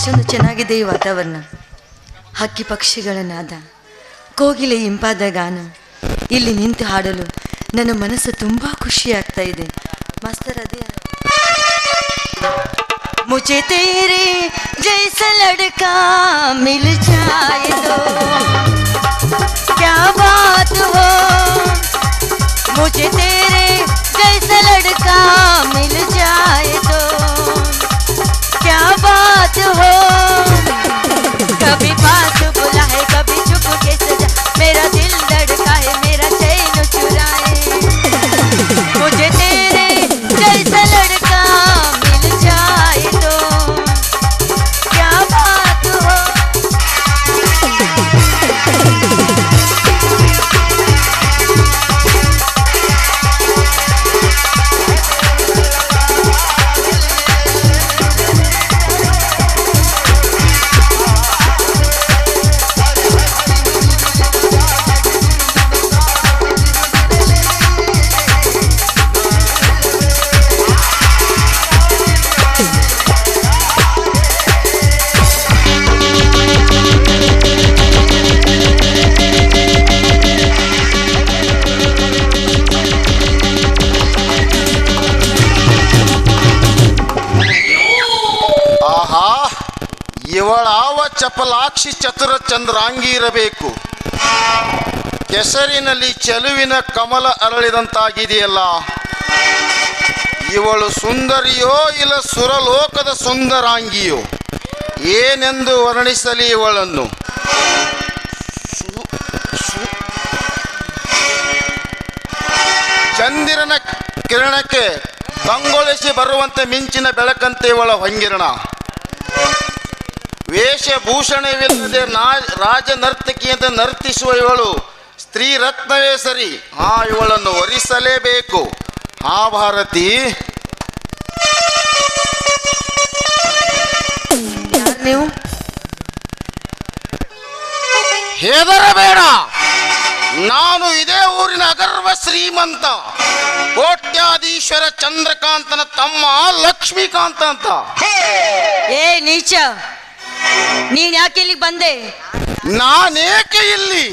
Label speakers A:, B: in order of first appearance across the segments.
A: ಎಷ್ಟೊಂದು ಚೆನ್ನಾಗಿದೆ ಈ ವಾತಾವರಣ ಹಕ್ಕಿ ಪಕ್ಷಿಗಳ ನಾದ ಕೋಗಿಲೆ ಇಂಪಾದ ಗಾನ ಇಲ್ಲಿ ನಿಂತು ಹಾಡಲು ನನ್ನ ಮನಸ್ಸು ತುಂಬ ಖುಷಿ ಆಗ್ತಾ ಇದೆ ಮಾಸ್ತರ್ ಅದೇ मुझे तेरे जैसा लड़का मिल जाए तो
B: ಚಪಲಾಕ್ಷಿ ಚತುರ ಚಂದ್ರಾಂಗಿ ಇರಬೇಕು ಕೆಸರಿನಲ್ಲಿ ಚೆಲುವಿನ ಕಮಲ ಅರಳಿದಂತಾಗಿದೆಯಲ್ಲ. ಇವಳು ಸುಂದರಿಯೋ ಇಲ್ಲ ಸುರಲೋಕದ ಸುಂದರಾಂಗಿಯೋ? ಏನೆಂದು ವರ್ಣಿಸಲಿ ಇವಳನ್ನು? ಚಂದಿರನ ಕಿರಣಕ್ಕೆ ಕಂಗೊಳಿಸಿ ಬರುವಂತೆ ಮಿಂಚಿನ ಬೆಳಕಂತೆ ಇವಳ ಹೊಂಗಿರಣ. ವೇಷಭೂಷಣವಿಲ್ಲದೆ ರಾಜ ನರ್ತಕಿಯಂತೆ ನರ್ತಿಸುವ ಇವಳು ಸ್ತ್ರೀ ರತ್ನವೇ ಸರಿ. ಆ ಇವಳನ್ನು ವರಿಸಲೇಬೇಕು. ಆ ಭಾರತಿ.
A: ನೀವು?
B: ಹೆದರಬೇಡ. ನಾನು ಇದೇ ಊರಿನ ಅಗರ್ವ ಶ್ರೀಮಂತ ಕೋಟ್ಯಾಧೀಶ್ವರ ಚಂದ್ರಕಾಂತನ ತಮ್ಮ ಲಕ್ಷ್ಮೀಕಾಂತ ಅಂತ.
A: ಏ ನೀಚ. ನೀನ್ ಯಾಕೆ ಇಲ್ಲಿ ಬಂದೆ?
B: ನಾನೇಕೆ ಇಲ್ಲಿ?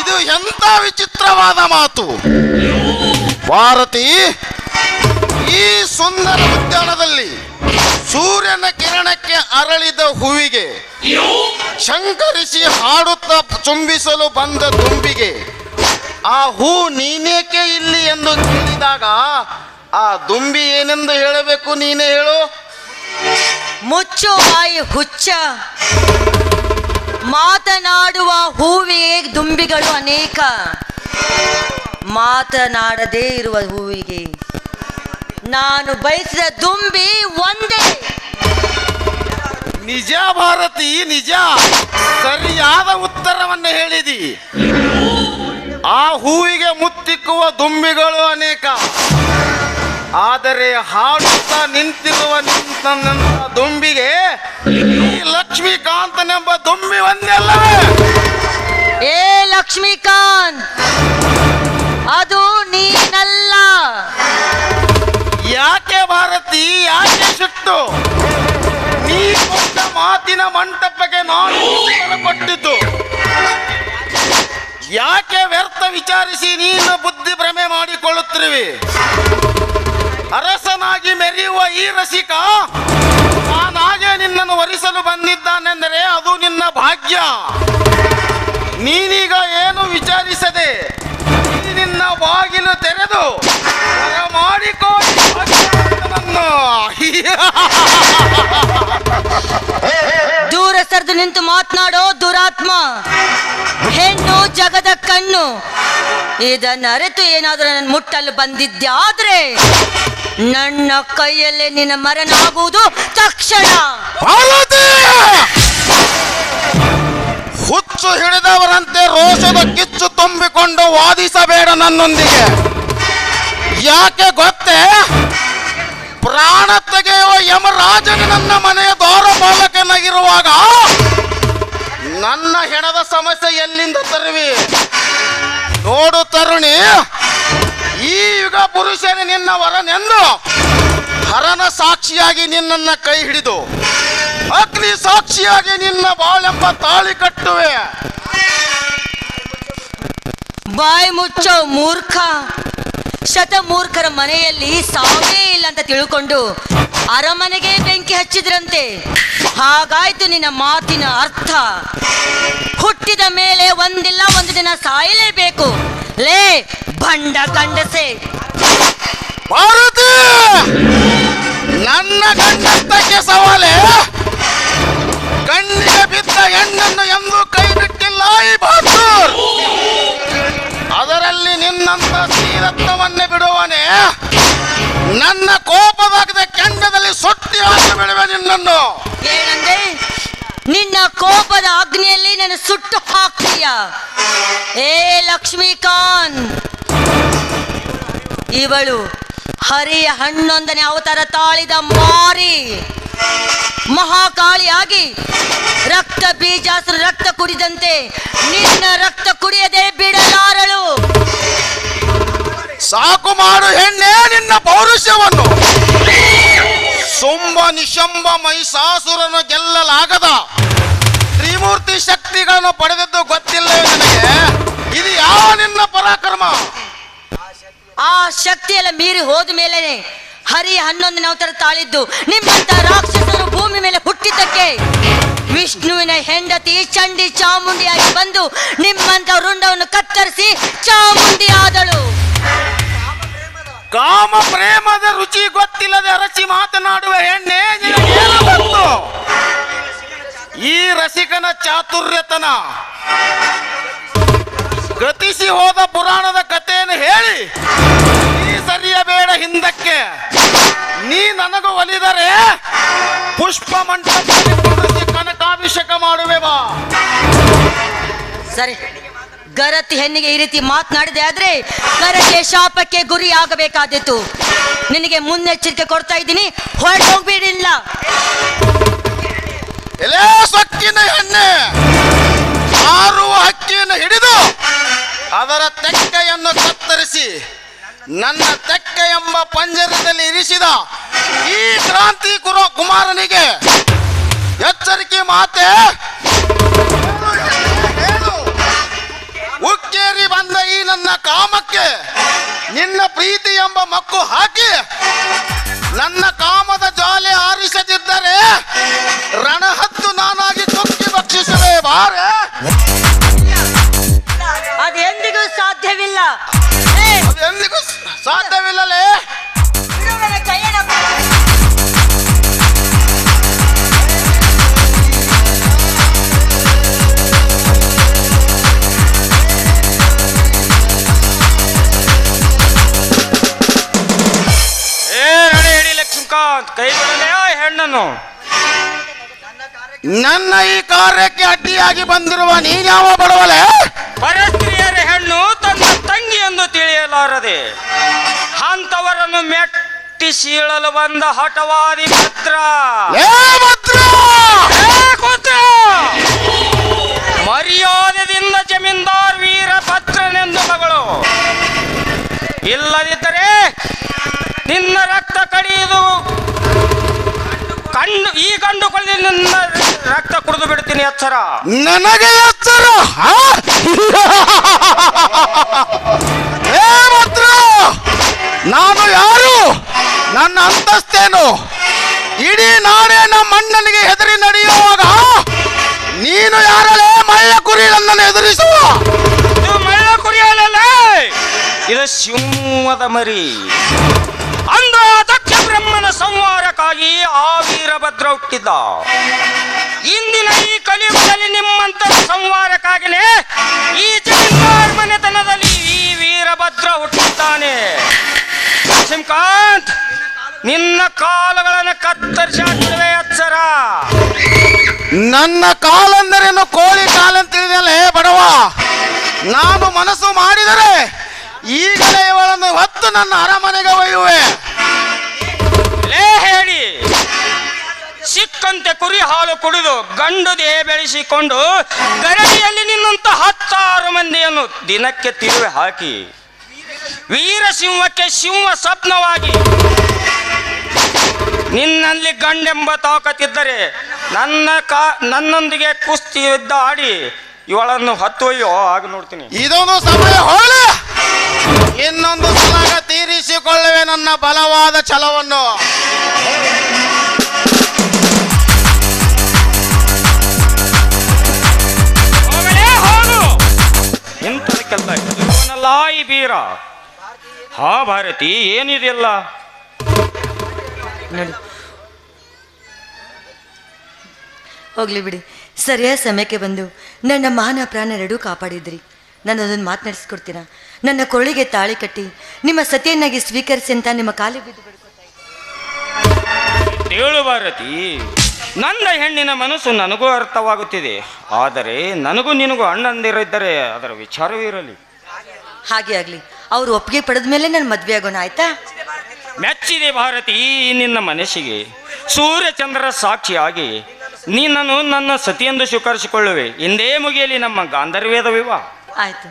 B: ಇದು ಎಂತ ವಿಚಿತ್ರವಾದ ಮಾತು? ಭಾರತಿ, ಈ ಸುಂದರ ಉದ್ಯಾನದಲ್ಲಿ ಸೂರ್ಯನ ಕಿರಣಕ್ಕೆ ಅರಳಿದ ಹೂವಿಗೆ, ಶಂಕರಿಸಿ ಹಾಡುತ್ತಾ ಚುಂಬಿಸಲು ಬಂದ ತುಂಬಿಗೆ, ಆ ಹೂ ನೀನೇಕೆ ಇಲ್ಲಿ ಎಂದು ಕೇಳಿದಾಗ ಆ ದುಂಬಿ ಏನೆಂದು ಹೇಳಬೇಕು ನೀನೇ ಹೇಳು.
A: ಮುಚ್ಚು ಬಾಯಿ ಹುಚ್ಚ. ಮಾತನಾಡುವ ಹೂವಿಗೆ ದುಂಬಿಗಳು ಅನೇಕ. ಮಾತನಾಡದೇ ಇರುವ ಹೂವಿಗೆ. ನಾನು ಬಯಸಿದ ದುಂಬಿ ಒಂದೇ.
B: ನಿಜ ಭಾರತಿ ನಿಜ. ಸರಿಯಾದ ಉತ್ತರವನ್ನು ಹೇಳಿದಿ. ಆ ಹೂವಿಗೆ ಮುತ್ತಿಕ್ಕುವ ದುಂಬಿಗಳು ಅನೇಕ. ಆದರೆ ಹಾಡುತ್ತಾ ನಿಂತಿರುವ ನಿಂತ ನನ್ನ ದುಂಬಿಗೆ ಈ ಲಕ್ಷ್ಮೀಕಾಂತನೆಂಬ ದುಂಬಿ ಒಂದಲ್ಲ.
A: ಏ ಲಕ್ಷ್ಮೀಕಾಂತ್ ಅದು ನೀನಲ್ಲ.
B: ಯಾಕೆ ಭಾರತಿ ಯಾಕೆ ಸುಟ್ಟು? ನೀ ಕೊಟ್ಟ ಮಾತಿನ ಮಂಟಪಕ್ಕೆ ನಾನು ಕೊಟ್ಟಿದ್ದು ಯಾಕೆ ವ್ಯರ್ಥ ವಿಚಾರಿಸಿ ನೀನು ಬುದ್ಧಿ ಭ್ರಮೆ ಮಾಡಿಕೊಳ್ಳುತ್ತಿರುವಿ? ಅರಸನಾಗಿ ಮೆರೆಯುವ ಈ ರಸಿಕ ನಾನಾಗೆ ನಿನ್ನನ್ನು ವರಿಸಲು ಬಂದಿದ್ದಾನೆಂದರೆ ಅದು ನಿನ್ನ ಭಾಗ್ಯ. ನೀನೀಗ ಏನು ವಿಚಾರಿಸದೆ ನಿನ್ನ ಬಾಗಿಲು ತೆರೆದು ಮಾಡಿಕೊಂಡು
A: ದೂರ ಸರಿದು ನಿಂತು ಮಾತನಾಡೋ ದುರಾತ್ಮ. ಹೆಣ್ಣು ಜಗದ ಕಣ್ಣು. ಇದನ್ನ ಅರಿತು ಏನಾದರೂ ನನ್ನ ಮುಟ್ಟಲು ಬಂದಿದ್ದಾದ್ರೆ ನನ್ನ ಕೈಯಲ್ಲೇ ನಿನ್ನ ಮರಣ ಆಗುವುದು ತಕ್ಷಣ!
B: ಹುಚ್ಚು ಹಿಡಿದವರಂತೆ ರೋಷದ ಕಿಚ್ಚು ತುಂಬಿಕೊಂಡು ವಾದಿಸಬೇಡ ನನ್ನೊಂದಿಗೆ. ಯಾಕೆ ಗೊತ್ತೇ? ಪ್ರಾಣ ತೆಗೆಯುವ ಯಮರಾಜನ ನನ್ನ ಮನೆಯ ದ್ವಾರಪಾಲಕನಾಗಿರುವಾಗ ನನ್ನ ಹೆಣದ ಸಮಸ್ಯೆ ಎಲ್ಲಿಂದ ತರುವಿ? ನೋಡು ತರುಣಿ. ಈ ಯುಗ ಪುರುಷನೇ ನಿನ್ನ ವರನೆಂದು ಹರನ ಸಾಕ್ಷಿಯಾಗಿ ನಿನ್ನನ್ನ ಕೈ ಹಿಡಿದು ಅಗ್ನಿ ಸಾಕ್ಷಿಯಾಗಿ ನಿನ್ನ ಬಾಳೆಂಬ ತಾಳಿ ಕಟ್ಟುವೆ.
A: ಬಾಯಿ ಮುಚ್ಚೋ ಮೂರ್ಖ, ಶತಮೂರ್ಖರ ಮನೆಯಲ್ಲಿ ಸಾವೇ ಇಲ್ಲ ಅಂತ ತಿಳ್ಕೊಂಡು ಅರಮನೆಗೆ ಬೆಂಕಿ ಹಚ್ಚಿದ್ರಂತೆ. ಹಾಗಾಯ್ತು ನಿನ್ನ ಮಾತಿನ ಅರ್ಥ. ಹುಟ್ಟಿದ ಮೇಲೆ ಒಂದಿಲ್ಲ, ಒಂದು ದಿನ ಸಾಯಲೇಬೇಕು. ಲೇ ಬಂಡ ಗಂಡಸೆ.
B: ನನ್ನ ಗಂಡಂತಕ್ಕೆ ಸವಾಲೆ? ಕಣ್ಣಿಗೆ ಬಿದ್ದ ಹೆಣ್ಣನ್ನು ಎಂದು ಸುಟ್ಟಿ ಹಾಕಿ ಬಿಡುವೆ ನಿನ್ನನ್ನು.
A: ಏನಂದೆ? ನಿನ್ನ ಕೋಪದ ಅಗ್ನಿಯಲ್ಲಿ ನನ್ನ ಸುಟ್ಟು ಹಾಕ್ತೀಯ. ಏ ಲಕ್ಷ್ಮೀಕಾಂತ್! ಇವಳು ಹರಿಯ ಹಣ್ಣೊಂದನೇ ಅವತಾರ ತಾಳಿದ ಮಾರಿ. ಮಹಾಕಾಳಿಯಾಗಿ ರಕ್ತ ಬೀಜಾಸ್ತ್ರ ರಕ್ತ ಕುಡಿದಂತೆ ನಿನ್ನ ರಕ್ತ ಕುಡಿಯದೆ ಬಿಡಲಾರಳು.
B: ಸಾಕು ಮಾಡು ಹೆಣ್ಣೆ ನಿನ್ನ ಪೌರುಷವನ್ನು. ಸುಂಬ ನಿಶಂಬ ಮಹಿಷಾಸುರನು ಗೆಲ್ಲಲಾಗದ ತ್ರಿಮೂರ್ತಿ ಶಕ್ತಿಗಳನ್ನು ಪಡೆದದ್ದು ಗೊತ್ತಿಲ್ಲ ನನಗೆ. ಇದು ಯಾವ ನಿನ್ನ ಪರಾಕ್ರಮ?
A: ಆ ಶಕ್ತಿಯೆಲ್ಲ ಮೀರಿ ಹೋದ ಮೇಲೆ ಹರಿ ಹನ್ನೊಂದು ಅವತಾರ ತಾಳಿದ್ದು. ನಿಮ್ಮಂತ ರಾಕ್ಷಸರು ಭೂಮಿ ಮೇಲೆ ಹುಟ್ಟಿದ್ದಕ್ಕೆ ವಿಷ್ಣುವಿನ ಹೆಂಡತಿ ಚಂಡಿ ಚಾಮುಂಡಿಯಾಗಿ ಬಂದು ನಿಮ್ಮಂತ ರುಂಡವನ್ನು ಕತ್ತರಿಸಿ ಚಾಮುಂಡಿ ಆದಳು
B: ಕಾಮ ಪ್ರೇಮದ ರುಚಿ ಗೊತ್ತಿಲ್ಲದೆ ಅರಚಿ ಮಾತನಾಡುವ ಹೆಣ್ಣೆ ಬಂತು ಈ ರಸಿಕನ ಚಾತುರ್ಯತನ. ಗತಿಸಿ ಹೋದ ಪುರಾಣದ ಕಥೆಯನ್ನು ಹೇಳಿ. ನೀ ಸರಿಯಬೇಡ ಹಿಂದಕ್ಕೆ. ನೀ ನನಗೂ ಒಲಿದರೆ ಪುಷ್ಪ ಕುಂಡ್ರಿಸಿ ಕನಕಾಭಿಷೇಕ ಮಾಡುವೆ ಬಾ.
A: ಸರಿ. ಗರತಿ ಹೆಣ್ಣಿಗೆ ಈ ರೀತಿ ಮಾತನಾಡಿದೆ ಆದ್ರೆ ಗರತಿಯ ಶಾಪಕ್ಕೆ ಗುರಿ ಆಗಬೇಕಾದಿತ್ತು ನಿನಗೆ ಮುನ್ನೆಚ್ಚರಿಕೆ ಕೊಡ್ತಾ ಇದ್ದೀನಿ. ಹೊರಟು ಹೋಗ್ಬೇಡಿಲ್ಲ
B: ಎಲೆ ಸೊಕ್ಕಿನ ಹೆಣ್ಣೆ ಆರು ಹಕ್ಕಿಯನ್ನು ಹಿಡಿದು ಅದರ ತೆಕ್ಕೆಯನ್ನು ಕತ್ತರಿಸಿ ನನ್ನ ತೆಕ್ಕೆ ಎಂಬ ಪಂಜರದಲ್ಲಿ ಇರಿಸಿದ ಈ ಕ್ರಾಂತಿ ಕುರು ಕುಮಾರನಿಗೆ ಎಚ್ಚರಿಕೆ ಮಾತೆ ಉಕ್ಕೇರಿ ಬಂದ ಈ ನನ್ನ ಕಾಮಕ್ಕೆ ನಿನ್ನ ಪ್ರೀತಿ ಎಂಬ ಮಕ್ಕು ಹಾಕಿ ನನ್ನ
C: ಹೆಣ್ಣನ್ನು
B: ನನ್ನ ಈ ಕಾರ್ಯಕ್ಕೆ ಅಡ್ಡಿಯಾಗಿ ಬಂದಿರುವ ನೀನ್ಯಾವ ಬಡವಲೆ
C: ಪರಸ್ತ್ರೀಯರ ಹೆಣ್ಣು ತನ್ನ ತಂಗಿ ಎಂದು ತಿಳಿಯಲಾರದೆ ಅಂತವರನ್ನು ಮೆಟ್ಟಿ ಸೀಳಲು ಬಂದ ಹಠವಾದಿ ಭದ್ರ.
B: ಏ ಭದ್ರ!
C: ಏ ಕೂತ! ಮರ್ಯಾದೆಯಿಂದ ಜಮೀನ್ದಾರ್ ವೀರ ಪತ್ರನೆಂದು ಮಗಳು. ಇಲ್ಲದಿದ್ದರೆ ನಿನ್ನ ರಕ್ತ ಕಡಿಯುವುದು ಕಂಡು ಈ ಕಂಡು ನನ್ನ ನಿನ್ನ ರಕ್ತ ಕುಡಿದು ಬಿಡ್ತೀನಿ ಎಚ್ಚರ.
B: ನನಗೆ ಎಚ್ಚರ? ಏ ನಾನು ಯಾರು? ನನ್ನ ಅಂತಸ್ತೇನು? ಇಡೀ ನಾಳೆ ನಮ್ಮ ಅಣ್ಣನಿಗೆ ಹೆದರಿ ನಡೆಯುವಾಗ ನೀನು ಯಾರಲೇ ಮಳ್ಳ ಕುರಿ ನನ್ನನ್ನು ಎದುರಿಸುವ
C: ಇದು ಮಳ್ಳ ಕುರಿಯಲ್ಲ ಇದು ಸಿಂಹದ ಮರಿ. ದಕ್ಷ ಬ್ರಹ್ಮನ ಸಂಹಾರಕ್ಕಾಗಿ ಆ ವೀರಭದ್ರ ಹುಟ್ಟಿದ್ದ ಇಂದಿನ ಈ ಕಲಿಯುಗದಲ್ಲಿ ನಿಮ್ಮಂತ ಸಂಹಾರಕ್ಕಾಗಿನೇ ಈ ಜಮೀನ್ದಾರ್ ಮನೆತನದಲ್ಲಿ ಈ ವೀರಭದ್ರ ಹುಟ್ಟಿದ್ದಾನೆ. ಲಕ್ಷ್ಮೀಕಾಂತ್, ನಿನ್ನ ಕಾಲುಗಳನ್ನು ಕತ್ತರಿಸಿ ಹಾಕಿರುವೆ ಎಚ್ಚರ
B: ನನ್ನ ಕಾಲಂದರೇನು ಕೋಳಿ ಕಾಲಂತ ಬಡವ? ನಾನು ಮನಸ್ಸು ಮಾಡಿದರೆ ಈಗಲೇ ಇವಳನ್ನು ಹೊತ್ತು ನನ್ನ ಅರಮನೆಗೆ ಒಯ್ಯುವೆ.
C: ಲೇ ಹೇಳಿ. ಸಿಕ್ಕಂತೆ ಕುರಿ ಹಾಲು ಕುಡಿದು ಗಂಡು ದೇಹ ಬೆಳೆಸಿಕೊಂಡು ಗರಡಿಯಲ್ಲಿ ನಿನ್ನಂತ ಹತ್ತಾರು ಮಂದಿಯನ್ನು ದಿನಕ್ಕೆ ತಿರುವೆ ಹಾಕಿ ವೀರ ಸಿಂಹಕ್ಕೆ ಸಿಂಹ ಸ್ವಪ್ನವಾಗಿ ನಿನ್ನಲ್ಲಿ ಗಂಡೆಂಬ ತಾಕತ್ತಿದ್ದರೆ ನನ್ನ ಕಾ ನನ್ನೊಂದಿಗೆ ಕುಸ್ತಿ ಯುದ್ಧ ಆಡಿ ಇವಳನ್ನು ಹತ್ತೊಯ್ಯೋ ಆಗ ನೋಡ್ತೀನಿ.
B: ಇದೊಂದು ಸಮಯ ಹೋಗಲಿ. ಇನ್ನೊಂದು ಸಲಾಗ ತೀರಿಸಿಕೊಳ್ಳುವೆ ನನ್ನ ಬಲವಾದ ಛಲವನ್ನು.
C: ಇಂಥದಕ್ಕೆಲ್ಲ ಇವನಲ್ಲ ಈ ಬೀರ? ಹಾ ಭಾರತಿ ಏನಿದೆಯಲ್ಲ?
A: ಹೋಗ್ಲಿ ಬಿಡಿ. ಸರಿಯಾದ ಸಮಯಕ್ಕೆ ಬಂದು ನನ್ನ ಮಾನ ಪ್ರಾಣ ಎರಡೂ ಕಾಪಾಡಿದ್ರಿ. ನನ್ನದೊಂದು ಮಾತನಾಡಿಸ್ಕೊಡ್ತೀರಾ? ನನ್ನ ಕೊರಳಿಗೆ ತಾಳಿ ಕಟ್ಟಿ ನಿಮ್ಮ ಸತಿಯನ್ನಾಗಿ ಸ್ವೀಕರಿಸಿ ಅಂತ ನಿಮ್ಮ ಕಾಲಿ ಬಿದ್ದು.
C: ಹೇಳು ಭಾರತಿ ನನ್ನ ಹೆಣ್ಣಿನ ಮನಸ್ಸು ನನಗೂ ಅರ್ಥವಾಗುತ್ತಿದೆ. ಆದರೆ ನನಗೂ ನಿನಗೂ ಅಣ್ಣಂದಿರಿದ್ದರೆ ಅದರ ವಿಚಾರವೂ ಇರಲಿ.
A: ಹಾಗೆ ಆಗಲಿ. ಅವರು ಒಪ್ಪಿಗೆ ಪಡೆದ ಮೇಲೆ ನಾನು ಮದುವೆ ಆಗೋಣ ಆಯ್ತಾ?
C: ಮೆಚ್ಚಿದೆ ಭಾರತಿ ನಿನ್ನ ಮನಸ್ಸಿಗೆ. ಸೂರ್ಯಚಂದ್ರ ಸಾಕ್ಷಿಯಾಗಿ ನೀನನ್ನು ನನ್ನ ಸತಿಯೆಂದು ಸ್ವೀಕರಿಸಿಕೊಳ್ಳುವೆ. ಇಂದೇ ಮುಗಿಯಲಿ ನಮ್ಮ ಗಾಂಧರ್ವೇದ ವಿವಾಹ.
A: ಆಯ್ತು?